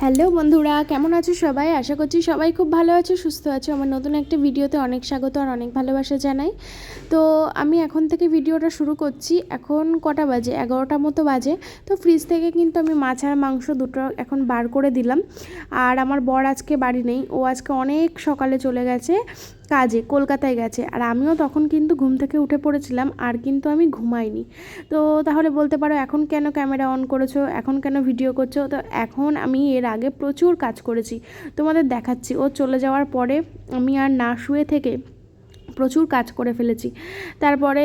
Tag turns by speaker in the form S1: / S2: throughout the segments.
S1: Hello বন্ধুরা, কেমন আছো সবাই? আশা করছি সবাই খুব ভালো আছো, সুস্থ আছো। আমার নতুন একটা ভিডিওতে অনেক স্বাগত আর অনেক ভালোবাসা জানাই। তো আমি এখন থেকে ভিডিওটা শুরু করছি। এখন কটা বাজে? এগারোটা মতো বাজে। তো ফ্রিজ থেকে কিন্তু আমি মাছ আর মাংস দুটো এখন বার করে দিলাম। আর আমার বর আজকে বাড়ি নেই। ও আজকে অনেক সকালে চলে গেছে। কাজে, কলকাতায় গেছে। আর আমিও তখন কিন্তু ঘুম থেকে উঠে পড়েছিলাম, আর কিন্তু আমি ঘুমাইনি। তো তাহলে বলতে পারো, এখন কেন ক্যামেরা অন করেছ? এখন কেন ভিডিও করছ? তো এখন আমি এর আগে প্রচুর কাজ করেছি। তোমাদের দেখাচ্ছি, ও চলে যাওয়ার পরে আমি আর না শুয়ে থেকে প্রচুর কাজ করে ফেলেছি। তারপরে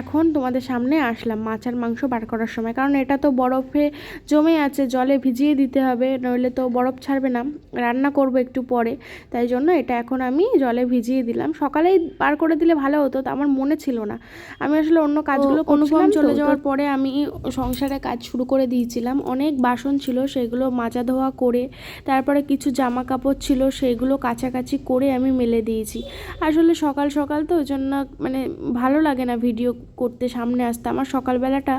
S1: এখন তোমাদের সামনে আসলাম মাছ আর মাংস বার করার সময়। কারণ এটা তো বরফে জমে আছে জলে ভিজিয়ে দিতে হবে নইলে তো বরফ ছাড়বে না। রান্না করব একটু পরে তাই জন্য এটা এখন আমি জলে ভিজিয়ে দিলাম। সকালেই বার করে দিলে ভালো হতো তো আমার মনে ছিল না। আমি আসলে অন্য কাজগুলো অনুপম চলে যাওয়ার পরে আমি সংসারে কাজ শুরু করে দিয়েছিলাম। অনেক বাসন ছিল সেগুলো মাজা ধোয়া করে তারপরে কিছু জামা কাপড় ছিল সেগুলো কাছাকাছি করে আমি মেলে দিয়েছি। আসলে সকাল সকাল সকাল তো, ওই জন্য মানে ভালো লাগে না ভিডিও করতে সামনে আসতে। আমার সকালবেলাটা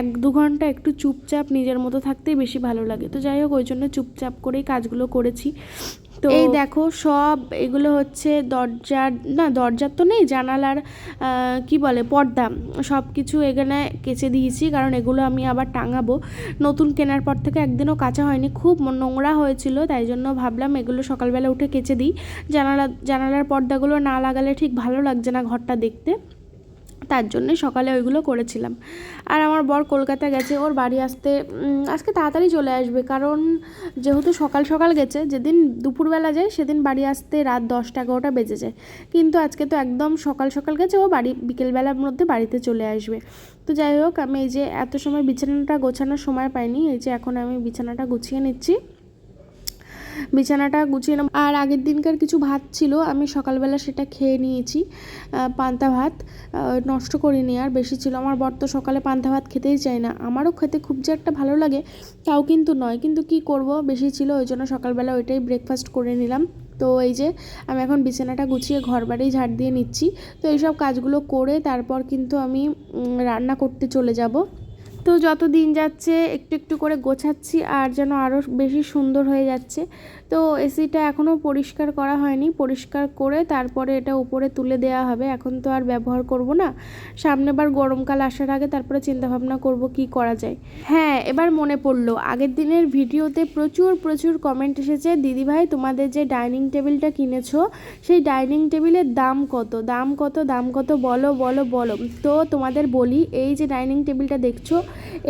S1: এক দু ঘণ্টা একটু চুপচাপ নিজের মতো থাকতেই বেশি ভালো লাগে। তো যাই হোক, ওই জন্য চুপচাপ করেই কাজগুলো করেছি। তো এই দেখো, সব এগুলো হচ্ছে দরজার, না দরজার তো নেই, জানালার কি বলে, পর্দা। সব কিছু এখানে কেচে দিয়েছি, কারণ এগুলো আমি আবার টাঙাবো। নতুন কেনার পর থেকে একদিনও কাঁচা হয়নি, খুব নোংরা হয়েছিল, তাই জন্য ভাবলাম এগুলো সকালবেলা উঠে কেচে দিই। জানালা, জানালার পর্দাগুলো না লাগালে ঠিক ভালো লাগছে না ঘরটা দেখতে। তার জন্যই সকালে ওইগুলো করেছিলাম। আর আমার বর কলকাতা গেছে, ওর বাড়ি আসতে আজকে তাড়াতাড়ি চলে আসবে। কারণ যেহেতু সকাল সকাল গেছে, যেদিন দুপুরবেলা যায়, সেদিন বাড়ি আসতে রাত দশটা এগারোটা বেজে যায়। কিন্তু আজকে তো একদম সকাল সকাল গেছে, ও বাড়ি, বিকেলবেলার মধ্যে বাড়িতে চলে আসবে। তো যাই হোক, আমি এই যে এত সময় বিছানাটা গোছানোর সময় পাইনি, এই যে এখন আমি বিছানাটা গুছিয়ে নিচ্ছি। বিছানাটা গুছিয়ে নেব আর আগের দিনকার কিছু ভাত ছিল, আমি সকালবেলা সেটা খেয়ে নিয়েছি। পান্তা ভাত নষ্ট করিনি আর বেশি ছিল। আমার বর তো সকালে পান্তা ভাত খেতেই চায় না। আমারও খেতে খুব যে একটা ভালো লাগে, তাও কিন্তু নয়। কিন্তু কি করব, বেশি ছিল, ওই জন্য সকালবেলা ওইটাই ব্রেকফাস্ট করে নিলাম। তো এই যে, আমি এখন বিছানাটা গুছিয়ে ঘর বাড়ি ঝাড় দিয়ে নিচ্ছি। তো এইসব কাজগুলো করে তারপর কিন্তু আমি রান্না করতে চলে যাব। তো যত দিন যাচ্ছে, একটু একটু করে গোছাচ্ছি আর যেন আরও বেশি সুন্দর হয়ে যাচ্ছে। তো এসিটা এখনও পরিষ্কার করা হয়নি। পরিষ্কার করে তারপরে এটা উপরে তুলে দেওয়া হবে। এখন তো আর ব্যবহার করব না। সামনেবার গরমকাল আসার আগে তারপরে চিন্তাভাবনা করব কি করা যায়। হ্যাঁ এবার মনে পড়ল। আগের দিনের ভিডিওতে প্রচুর প্রচুর কমেন্ট এসেছে, দিদিভাই, তোমাদের যে ডাইনিং টেবিলটা কিনেছো, সেই ডাইনিং টেবিলের দাম কত? দাম কত? দাম কত? বলো বলো বলো। তো তোমাদের বলি, এই যে ডাইনিং টেবিলটা দেখছ,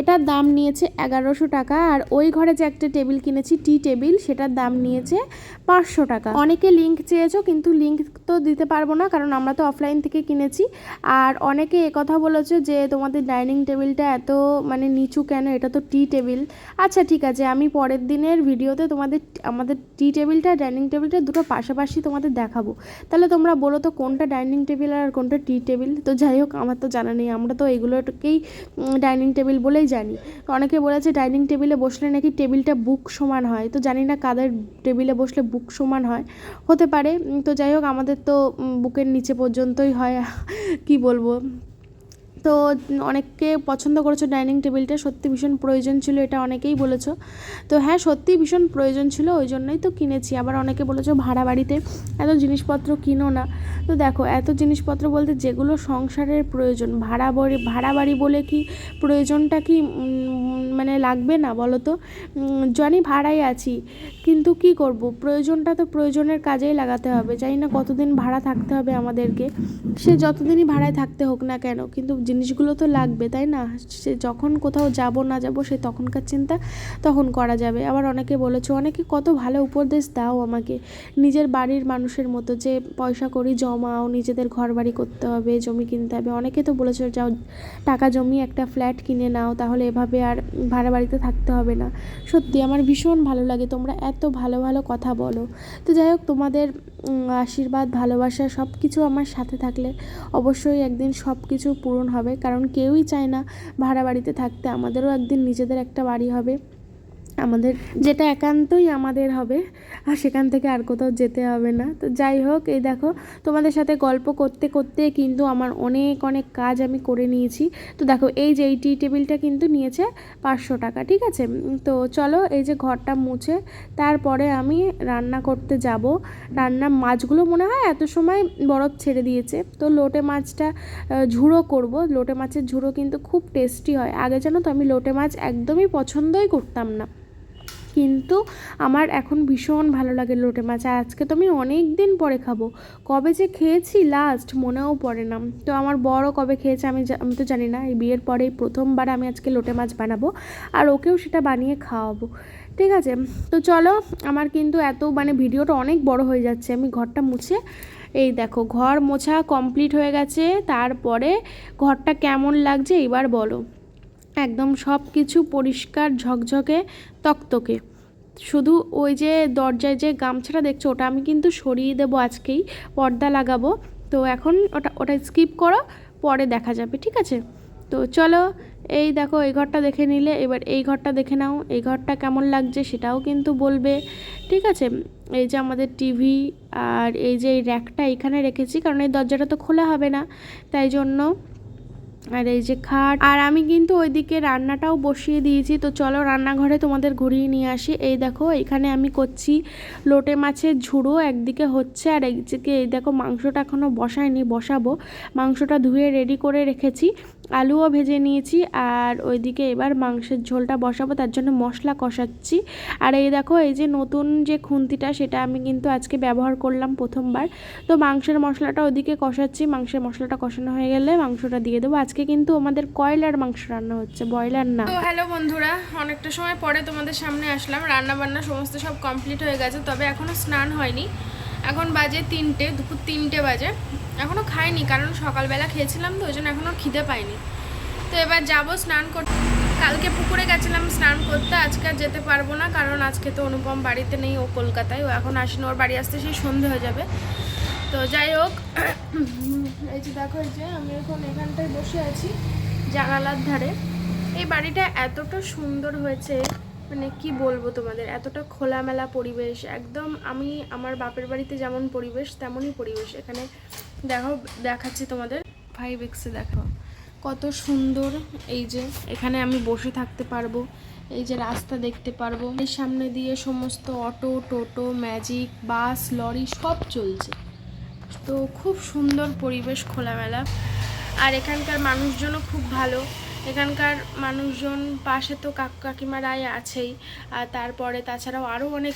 S1: এটার দাম নিয়েছে এগারোশো টাকা। আর ওই ঘরে যে একটা টেবিল কিনেছি, টি টেবিল, সেটার দাম নিয়েছে পাঁচশো টাকা। অনেকে লিঙ্ক চেয়েছো, কিন্তু লিঙ্ক তো দিতে পারব না, কারণ আমরা তো অফলাইন থেকে কিনেছি। আর অনেকে কথা বলেছ যে তোমাদের ডাইনিং টেবিলটা এত মানে নিচু কেন? এটা তো টি টেবিল আচ্ছা ঠিক আছে, আমি পরের দিনের ভিডিওতে তোমাদের, আমাদের টি টেবিলটা ডাইনিং টেবিলটা দুটো পাশাপাশি তোমাদের দেখাবো। তাহলে তোমরা বলো তো কোনটা ডাইনিং টেবিল আর কোনটা টি টেবিল তো যাই হোক, আমার তো জানা নেই, আমরা তো এগুলোকেই ডাইনিং টেবিল বলেই জানি। অনেকে বলেছে ডাইনিং টেবিলে বসলে নাকি টেবিলটা বুক সমান হয়, তো জানি না কাদের টেবিলে বসলে বুক সমান হয়। হতে পারে তো যাই হোক, আমাদের তো বুকের নিচে পর্যন্তই হয়। কি বলব? তো অনেককে পছন্দ করেছ ডাইনিং টেবিলটা, সত্যি ভীষণ প্রয়োজন ছিল, এটা অনেকেই বলেছ। তো হ্যাঁ সত্যিই ভীষণ প্রয়োজন ছিল, ওই জন্যই তো কিনেছি। আবার অনেকে বলেছ ভাড়া বাড়িতে এত জিনিসপত্র কিনো না। তো দেখো, এত জিনিসপত্র বলতে যেগুলো সংসারের প্রয়োজন, ভাড়া বাড়ি ভাড়া বাড়ি বলে কি প্রয়োজনটা কি মানে লাগবে না বলো তো? জানি ভাড়াই আছি, কিন্তু কি করব? প্রয়োজনটা তো প্রয়োজনের কাজেই লাগাতে হবে, জানি না কতদিন ভাড়া থাকতে হবে আমাদেরকে। সে যতদিনই ভাড়ায় থাকতে হোক না কেন, কিন্তু জিনিসগুলো তো লাগবে, তাই না? সে যখন কোথাও যাব না যাব, সে তখনকার চিন্তা তখন করা যাবে। আবার অনেকে বলেছ, অনেকে কত ভালো উপদেশ দাও আমাকে। নিজের বাড়ির মানুষের মতো যে পয়সা করি জমাও, নিজেদের ঘর বাড়ি করতে হবে, জমি কিনতে হবে। অনেকে তো বলেছে, যাও, টাকা জমি একটা ফ্ল্যাট কিনে নাও, তাহলে এভাবে আর ভাড়া বাড়িতে থাকতে হবে না। সত্যি, আমার ভীষণ ভালো লাগে, তোমরা এত ভালো ভালো কথা বলো। তো যাই হোক, তোমাদের আশীর্বাদ, ভালোবাসা সব কিছু আমার সাথে থাকলে অবশ্যই একদিন সব কিছু পূরণ হবে। কারণ কেউই চায় না ভাড়া বাড়িতে থাকতে, আমাদেরও একদিন নিজেদের একটা বাড়ি হবে। আমাদের যেটা একান্তই আমাদের হবে, আর সেখান থেকে আর কোথাও যেতে হবে না। তো যাই হোক, এই দেখো, তোমাদের সাথে গল্প করতে করতে কিন্তু আমার অনেক অনেক কাজ আমি করে নিয়েছি। তো দেখো, এই যে এই টি টেবিলটা কিন্তু নিয়েছে পাঁচশো টাকা, ঠিক আছে? তো চলো, এই যে ঘরটা মুছে, তারপরে আমি রান্না করতে যাব। রান্না মাছগুলো মনে হয় এত সময় বরফ ছেড়ে দিয়েছে। তো লোটে মাছটা ঝুড়ো করব। লোটে মাছের ঝুড়ো কিন্তু খুব টেস্টি হয়। আগে জানো তো, আমি লোটে মাছ একদমই পছন্দই করতাম না। কিন্তু আমার এখন ভীষণ ভালো লাগে লোটে মাছ। আর আজকে তো আমি অনেক দিন পরে খাব। কবে যে খেয়েছি লাস্ট মনেও পড়ে না। তো আমার বড় কবে খেয়েছে আমি আমি তো জানি না। এই বিয়ের পরেই প্রথমবার আমি আজকে লোটে মাছ বানাবো। আর ওকেও সেটা বানিয়ে খাওয়াবো। ঠিক আছে? তো চলো, আমার কিন্তু এত মানে ভিডিওটা অনেক বড় হয়ে যাচ্ছে। আমি ঘরটা মুছে এই দেখো, ঘর মোছা কমপ্লিট হয়ে গেছে। তারপরে ঘরটা কেমন লাগছে এবার বলো। একদম সব কিছু পরিষ্কার, ঝকঝকে, তকতকে। শুধু ওই যে দরজায় যে গামছাটা দেখছ, ওটা আমি কিন্তু সরিয়ে দেবো আজকেই, পর্দা লাগাবো। তো এখন ওটা ওটা স্কিপ করো, পরে দেখা যাবে, ঠিক আছে? তো চলো, এই দেখো, এই ঘরটা দেখে নিলে, এবার এই ঘরটা দেখে নাও, এই ঘরটা কেমন লাগছে সেটাও কিন্তু বলবে, ঠিক আছে? এই যে আমাদের টিভি আর এই যে এই র্যাকটা এখানে রেখেছি, কারণ এই দরজাটা তো খোলা হবে না, তাই জন্য আর এই যে খাট, আর আমি কিন্তু ওইদিকে রান্নাটাও বসিয়ে দিয়েছি। তো চলো রান্নাঘরে তোমাদের ঘুরিয়ে নিয়ে আসি। এই দেখো, এখানে আমি করছি লোটে মাছের ঝুড়ো, একদিকে হচ্ছে আর একদিকে এই দেখো মাংসটা এখনও বসায়নি, বসাবো। মাংসটা ধুয়ে রেডি করে রেখেছি। আলুও ভেজে নিয়েছি আর ওইদিকে এবার মাংসের ঝোলটা বসাবো, তার জন্য মশলা কষাচ্ছি। আর এই দেখো, এই যে নতুন যে খুন্তিটা, সেটা আমি কিন্তু আজকে ব্যবহার করলাম প্রথমবার। তো মাংসের মশলাটা ওদিকে কষাচ্ছি, মাংসের মশলাটা কষানো হয়ে গেলে মাংসটা দিয়ে দেবো। আজকে কিন্তু আমাদের কয়লার মাংস রান্না হচ্ছে, ব্রয়লার না?
S2: তো হ্যালো বন্ধুরা, অনেকটা সময় পরে তোমাদের সামনে আসলাম। রান্না বান্না সমস্ত সব কমপ্লিট হয়ে গেছে, তবে এখনও স্নান হয়নি। এখন বাজে তিনটে, দুপুর তিনটে বাজে। এখনও খাইনি, কারণ সকালবেলা খেয়েছিলাম তো ওই জন্য এখনও খিদে পাইনি। তো এবার যাব স্নান করতে কালকে পুকুরে গেছিলাম স্নান করতে, আজকে আর যেতে পারব না, কারণ আজকে তো অনুপম বাড়িতে নেই, ও কলকাতায়, ও এখন আসেনি, ওর বাড়ি আসতে সেই সন্ধে হয়ে যাবে। তো যাই হোক, এই যে দেখো, এই যে আমি এখন এখানটায় বসে আছি, জানালার ধারে। এই বাড়িটা এতটা সুন্দর হয়েছে মানে কি বলব তোমাদের, এতটা খোলামেলা পরিবেশ, একদম আমি, আমার বাপের বাড়িতে যেমন পরিবেশ, তেমনই পরিবেশ। এখানে দেখো, দেখাচ্ছি তোমাদের। ফাইভ এক্সে দেখো, কত সুন্দর। এই যে, এখানে আমি বসে থাকতে পারব। এই যে রাস্তা দেখতে পারব। এর সামনে দিয়ে সমস্ত অটো, টোটো, ম্যাজিক, বাস, লরি সব চলছে। তো খুব সুন্দর পরিবেশ খোলামেলা। আর এখানকার মানুষজনও খুব ভালো। এখানকার মানুষজন পাশে তো কাকু কাকিমারাই আছেই। আর তারপরে তাছাড়াও আরও অনেক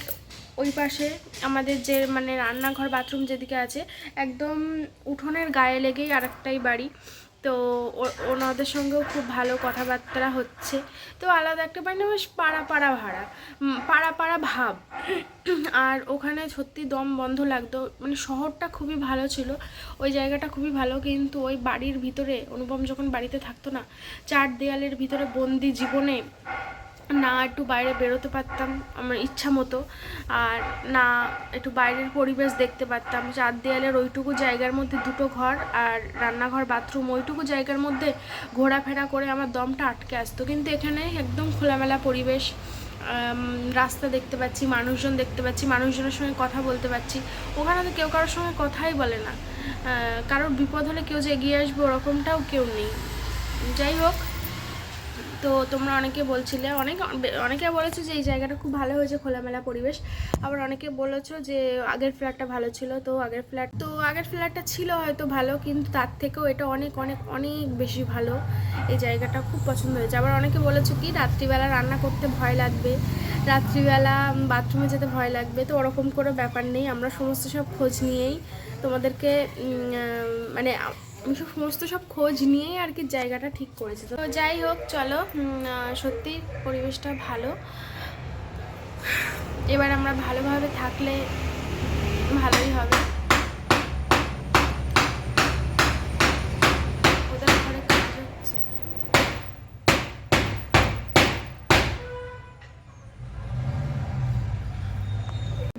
S2: ওই পাশে আমাদের যে মানে রান্নাঘর, বাথরুম যেদিকে আছে, একদম উঠোনের গায়ে লেগেই আরেকটাই বাড়ি। তো ওনাদের সঙ্গেও খুব ভালো কথাবার্তা হচ্ছে। তো আলাদা একটা বাড়ি না, বেশ পাড়া পাড়া ভাড়া পাড়া পাড়া ভাব। আর ওখানে সত্যি দম বন্ধ লাগতো মানে শহরটা খুবই ভালো ছিল, ওই জায়গাটা খুবই ভালো, কিন্তু ওই বাড়ির ভিতরে, অনুপম যখন বাড়িতে থাকতো না, চার দেয়ালের ভিতরে বন্দি জীবনে না একটু বাইরে বেরোতে পারতাম আমার ইচ্ছা মতো। আর না একটু বাইরের পরিবেশ দেখতে পারতাম। চার দেয়ালের ওইটুকু জায়গার মধ্যে দুটো ঘর আর রান্নাঘর, বাথরুম ওইটুকু জায়গার মধ্যে ঘোরাফেরা করে আমার দমটা আটকে আসতো। কিন্তু এখানে একদম খোলামেলা পরিবেশ রাস্তা দেখতে পাচ্ছি, মানুষজন দেখতে পাচ্ছি, মানুষজনের সঙ্গে কথা বলতে পারছি ওখানে তো কেউ কারোর সঙ্গে কথাই বলে না। কারোর বিপদ হলে কেউ যে এগিয়ে আসবে ওরকমটাও কেউ নেই। যাই হোক তো তোমরা অনেকে বলছিলে, অনেক, অনেকে বলেছ যে এই জায়গাটা খুব ভালো হয়েছে, খোলামেলা পরিবেশ। আবার অনেকে বলেছ যে আগের ফ্ল্যাটটা ভালো ছিল, তো আগের ফ্ল্যাট, তো আগের ফ্ল্যাটটা ছিল হয়তো ভালো, কিন্তু তার থেকেও এটা অনেক অনেক অনেক বেশি ভালো। এই জায়গাটা খুব পছন্দ হয়েছে। আবার অনেকে বলেছ কি, রাত্রিবেলা রান্না করতে ভয় লাগবে। রাত্রিবেলা বাথরুমে যেতে ভয় লাগবে। তো ওরকম কোনো ব্যাপার নেই। আমরা সমস্ত সব খোঁজ নিয়েই তোমাদেরকে মানে আমি সব সমস্ত সব খোঁজ নিয়েই আর কি জায়গাটা ঠিক করেছি। তো যাই হোক, চলো সত্যি পরিবেশটা ভালো। এবার আমরা ভালোভাবে থাকলে ভালোই হবে।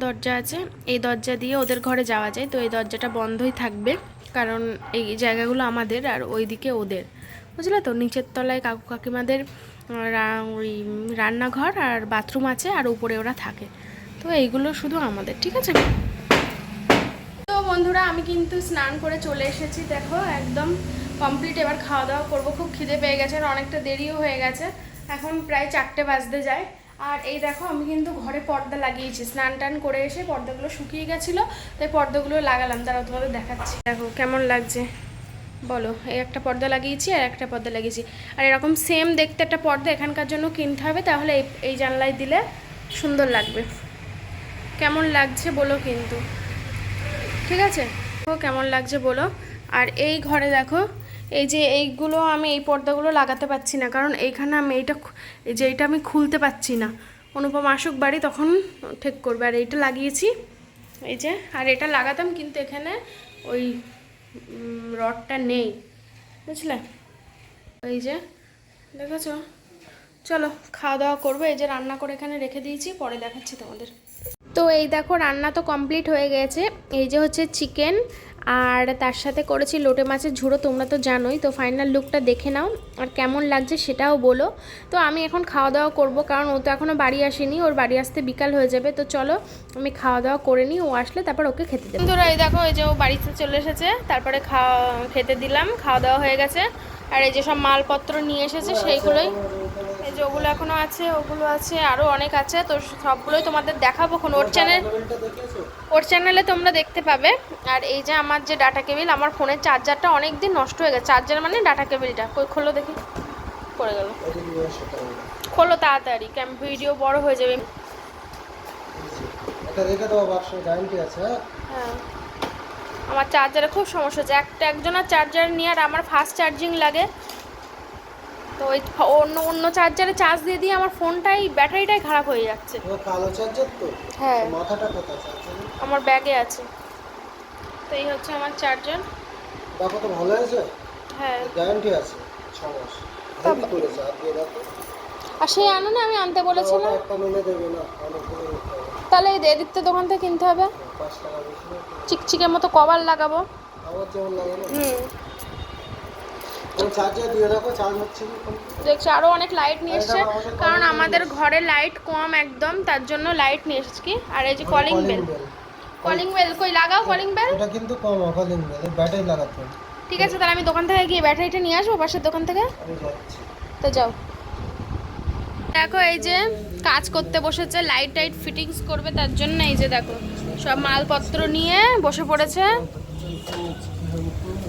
S2: দরজা আছে, এই দরজা দিয়ে ওদের ঘরে যাওয়া যায়। তো এই দরজাটা বন্ধই থাকবে। কারণ এই জায়গাগুলো আমাদের আর ওইদিকে ওদের। বুঝলে তো? নিচের তলায় কাকু কাকিমাদের ওই রান্নাঘর আর বাথরুম আছে আর উপরে ওরা থাকে। তো এইগুলো শুধু আমাদের, ঠিক আছে? তো বন্ধুরা, আমি কিন্তু স্নান করে চলে এসেছি। দেখো, একদম কমপ্লিট এবার খাওয়া দাওয়া করব। খুব খিদে পেয়ে গেছে আর অনেকটা দেরিও হয়ে গেছে। এখন প্রায় চারটে বাজতে যায়। আর এই দেখো, আমি কিন্তু ঘরে পর্দা লাগিয়েছি। স্নান টান করে এসে পর্দাগুলো শুকিয়ে গেছিল, তাই পর্দাগুলো লাগালাম। তারা তোমাদের দেখাচ্ছি। দেখো, কেমন লাগছে? বলো, এই একটা পর্দা লাগিয়েছি আর একটা পর্দা লাগিয়েছি। আর এরকম সেম দেখতে একটা পর্দা এখানকার জন্য কিনতে হবে, তাহলে এই এই জানলায় দিলে সুন্দর লাগবে। কেমন লাগছে বলো কিন্তু। ঠিক আছে? কেমন লাগছে বলো। আর এই ঘরে দেখো এই যে এইগুলো আমি এই পর্দাগুলো লাগাতে পারছি না। কারণ এইখানে আমি এইটা এই যে এইটা আমি খুলতে পারছি না। অনুপম আসুক বাড়ি তখন ঠিক করবে। আর এইটা লাগিয়েছি। এই যে, আর এটা লাগাতাম কিন্তু এখানে ওই রডটা নেই। বুঝলে? এই যে, দেখেছ? চলো খাওয়া দাওয়া করব। এই যে রান্না করে এখানে রেখে দিয়েছি। পরে দেখাচ্ছি তোমাদের। তো এই দেখো, রান্না তো কমপ্লিট হয়ে গেছে। এই যে হচ্ছে চিকেন আর তার সাথে করেছি লোটে মাছের ঝুড়ো তোমরা তো জানোই। তো ফাইনাল লুকটা দেখে নাও আর কেমন লাগছে সেটাও বলো। তো আমি এখন খাওয়া দাওয়া করব কারণ ও তো এখনও বাড়ি আসেনি ওর বাড়ি আসতে বিকাল হয়ে যাবে। তো চলো আমি খাওয়া দাওয়া করে নিই ও আসলে তারপর ওকে খেতে দেবো। বন্ধুরা এই দেখো এই যে ও বাড়িতে চলে এসেছে তারপরে খাওয়া খেতে দিলাম খাওয়া দাওয়া হয়ে গেছে। আর এই যে সব মালপত্র নিয়ে এসেছে সেইগুলোই যে ওগুলো এখনও আছে ওগুলো আছে আরও অনেক আছে। তো সবগুলোই তোমাদের দেখাবো এখন ওর চ্যানেল ওর চ্যানেলে তোমরা দেখতে পাবে। আর এই যে আমার যে ডাটা কেবিল আমার ফোনের চার্জারটা অনেক দিন নষ্ট হয়ে গেছে। চার্জার মানে ডাটা কেবিলটা কই খোলো দেখি। পড়ে গেল। খোলো তাড়াতাড়ি ক্যাম ভিডিও বড় হয়ে যাবে।
S3: এটা রেখে দেওয়া বাক্স গ্যারান্টি আছে হ্যাঁ?
S2: হ্যাঁ। আমার চার্জারে খুব সমস্যা হচ্ছে। একটা একজনের চার্জার নিয়ে আর আমার ফাস্ট চার্জিং লাগে। তো ওই অন্য অন্য চার্জারে চার্জ দিয়ে দিয়ে আমার ফোনটাই ব্যাটারিটাই খারাপ হয়ে যাচ্ছে।
S3: তোমার কালো চার্জার তো?
S2: হ্যাঁ।
S3: মাথাটা কোথায়? চার্জার
S2: আমার ব্যাগে আছে। তো এই হচ্ছে আমার চার্জার
S3: দেখো তো ভালো আছে
S2: হ্যাঁ।
S3: গ্যারান্টি আছে ছ মাস। হেভি করেছে আর দিয়ে দেখো।
S2: আর সেই আনো না আমি আনতে বলেছিলাম।
S3: একটা নিলে দেবে না
S2: তাহলে এই এদিকতে দোকান থেকে কিনতে হবে। চিকচিকের মতো কভার লাগাবো। হুম
S3: তুমি চার্জার দিয়ে দেখো চার্জ হচ্ছে কি কোন-
S2: দেখছি আরও অনেক লাইট নিয়ে এসছে। কারণ আমাদের ঘরে লাইট কম একদম তার জন্য লাইট নিয়ে এসেছি কি? আর এই যে কলিং বেল কলিং বেল কই লাগাও কলিং বেল
S3: এটা কিন্তু কম কলিং বেল ব্যাটারি লাগাতে
S2: ঠিক আছে তাহলে আমি দোকান থেকে গিয়ে ব্যাটারিটা নিয়ে আসব পাশের দোকান থেকে? তো যাও। দেখো এই যে কাজ করতে বসেছে লাইট টাইট ফিটিংস করবে তার জন্য এই যে দেখো সব মালপত্র নিয়ে বসে পড়েছে।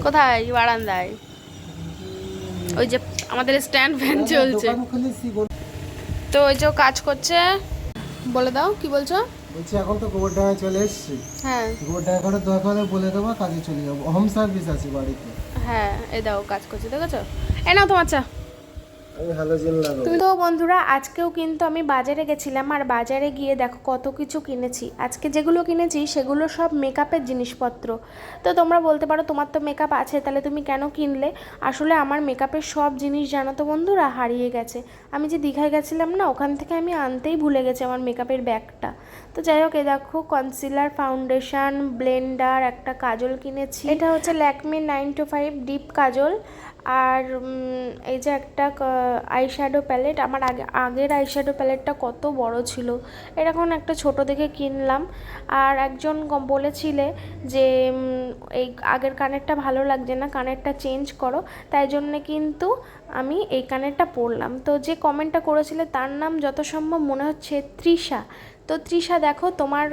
S2: কোথায়? বারান্দায়। ওই যে আমাদের স্ট্যান্ড ফ্যান চলছে। তো ওই যে কাজ করছে। বলে দাও কি বলছো?
S3: বলছি এখন তো গোবরডাঙ্গা চলে এসেছি।
S2: হ্যাঁ।
S3: গোবরডাঙ্গা করে দরকার হলে বলে দেবো কাজে চলে যাব। হোম সার্ভিস আছে বাড়িতে।
S2: হ্যাঁ এই দাও কাজ করছে দেখেছ? এ নাও তোমার চা।
S3: লাগাবো।
S1: তো বন্ধুরা, আজকেও কিন্তু আমি বাজারে গেছিলাম আর বাজারে গিয়ে দেখো কত কিছু কিনেছি। আজকে যেগুলো কিনেছি সেগুলো সব মেকআপের জিনিসপত্র। তো তোমরা বলতে পারো তোমার তো মেকআপ আছে, তাহলে তুমি কেন কিনলে? আসলে আমার মেকআপের সব জিনিস জানো তো বন্ধুরা? হারিয়ে গেছে। আমি যে দীঘায় গেছিলাম না, ওখান থেকে আমি আনতেই ভুলে গেছি আমার মেকআপের ব্যাগটা। তো যাই হোক, এ দেখো কনসিলার ফাউন্ডেশন ব্লেন্ডার একটা কাজল কিনেছি। এটা হচ্ছে Lakme nine two five deep kajal. আর এই যে একটা আইশ্যাডো প্যালেট আমার আগে, আগের আইশ্যাডো প্যালেটটা কত বড় ছিল, এরকম একটা ছোট দেখে কিনলাম। আর একজন বলেছিলে যে এই আগের কানেরটা ভালো লাগছে না, কানেরটা চেঞ্জ করো, তাই জন্য কিন্তু আমি এই কানেরটা পরলাম। তো যে কমেন্টটা করেছিলে, তার নাম যত সম্ভব মনে হচ্ছে তৃষা। তো তৃষা, দেখো, তোমার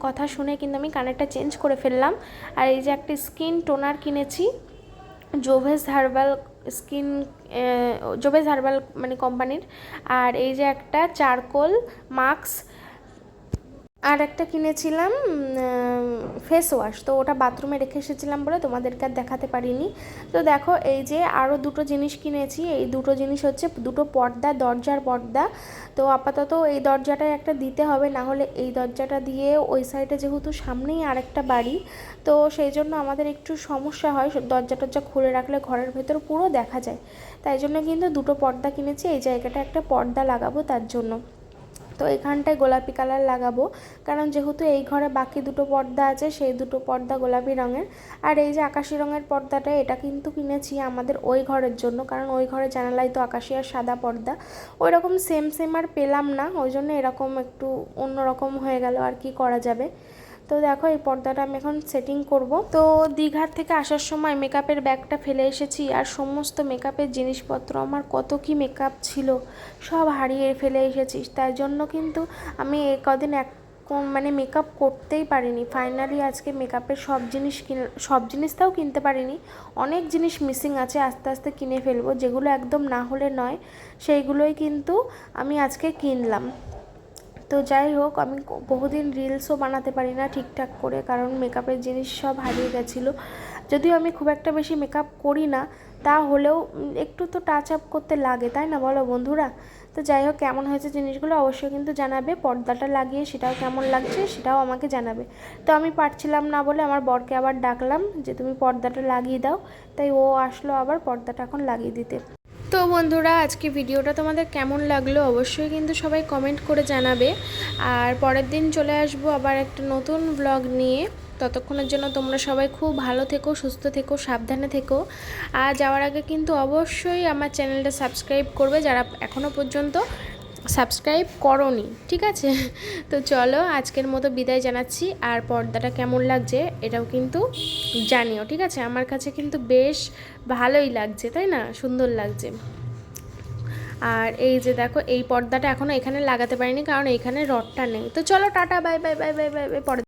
S1: কথা শুনে কিন্তু আমি কানেরটা চেঞ্জ করে ফেললাম। আর এই যে একটা স্কিন টোনার কিনেছি Jovees herbal skin Jovees herbal মানে কোম্পানির আর এই যে একটা চারকোল মাস্ক আর একটা কিনেছিলাম ফেস ওয়াশ তো ওটা বাথরুমে রেখে এসেছিলাম বলে তোমাদেরকে আর দেখাতে পারিনি। তো দেখো, এই যে আরও দুটো জিনিস কিনেছি, এই দুটো জিনিস হচ্ছে দুটো পর্দা, দরজার পর্দা। তো আপাতত এই দরজাটাই একটা দিতে হবে না হলে এই দরজাটা দিয়ে ওই সাইডে যেহেতু সামনেই আরেকটা বাড়ি, তো সেই জন্য আমাদের একটু সমস্যা হয়, দরজা টরজা খুলে রাখলে ঘরের ভেতর পুরো দেখা যায়। তাই জন্য কিন্তু দুটো পর্দা কিনেছি, এই জায়গাটা একটা পর্দা লাগাবো তার জন্য। তো এখানটায় গোলাপি কালার লাগাবো। কারণ যেহেতু এই ঘরে বাকি দুটো পর্দা আছে, সেই দুটো পর্দা গোলাপি রঙের। আর এই যে আকাশি রঙের পর্দাটা, এটা কিন্তু কিনেছি আমাদের ওই ঘরের জন্য। কারণ ওই ঘরে জানালাই তো আকাশি আর সাদা পর্দা। ওই রকম সেম সেম আর পেলাম না ওই জন্য এরকম একটু অন্যরকম হয়ে গেল, আর কি করা যাবে? তো দেখো, এই পর্দাটা আমি এখন সেটিং করব। তো দীঘার থেকে আসার সময় মেকআপের ব্যাগটা ফেলে এসেছি আর সমস্ত মেকআপের জিনিসপত্র আমার কত কি মেকআপ ছিল সব হারিয়ে ফেলে এসেছি। তাই জন্য কিন্তু আমি কদিন এক মানে মেকআপ করতেই পারিনি। ফাইনালি আজকে মেকআপের সব জিনিস কিনে, সব জিনিসটাও কিনতে পারিনি। অনেক জিনিস মিসিং আছে, আস্তে আস্তে কিনে ফেলব। যেগুলো একদম না হলে নয়, সেইগুলোই কিন্তু আমি আজকে কিনলাম। তো যাই হোক, আমি বহুদিন রিলসও বানাতে পারি না ঠিকঠাক করে, কারণ মেকআপের জিনিস সব হারিয়ে গেছিল। যদিও আমি খুব একটা বেশি মেকআপ করি না, তা হলেও একটু তো টাচ আপ করতে লাগে, তাই না বলো বন্ধুরা? তো যাই হোক, কেমন হয়েছে জিনিসগুলো অবশ্যই কিন্তু জানাবে, পর্দাটা লাগিয়ে সেটাও কেমন লাগছে সেটাও আমাকে জানাবে। তো আমি পারছিলাম না বলে আমার বরকে আবার ডাকলাম যে, তুমি পর্দাটা লাগিয়ে দাও। তাই ও আসলো আবার পর্দাটা এখন লাগিয়ে দিতে। তো বন্ধুরা, আজকে ভিডিওটা তোমাদের কেমন লাগল অবশ্যই কিন্তু সবাই কমেন্ট করে জানাবে। আর পরের দিন চলে আসব আবার একটা নতুন ব্লগ নিয়ে। ততক্ষণের জন্য তোমরা সবাই খুব ভালো থেকো, সুস্থ থেকো, সাবধানে থেকো। আর যাওয়ার আগে কিন্তু অবশ্যই আমার চ্যানেলটা সাবস্ক্রাইব করবে যারা এখনও পর্যন্ত। সাবস্ক্রাইব করনি, ঠিক আছে? তো চলো, আজকের মতো বিদায় জানাচ্ছি। আর পর্দাটা কেমন লাগছে, এটাও কিন্তু জানিও, ঠিক আছে? আমার কাছে কিন্তু বেশ ভালোই লাগছে, তাই না? সুন্দর লাগছে। আর এই যে দেখো, এই পর্দাটা এখনও এখানে লাগাতে পারিনি, কারণ এখানে রডটা নেই। তো চলো, tata, bye bye bye bye bye bye পরে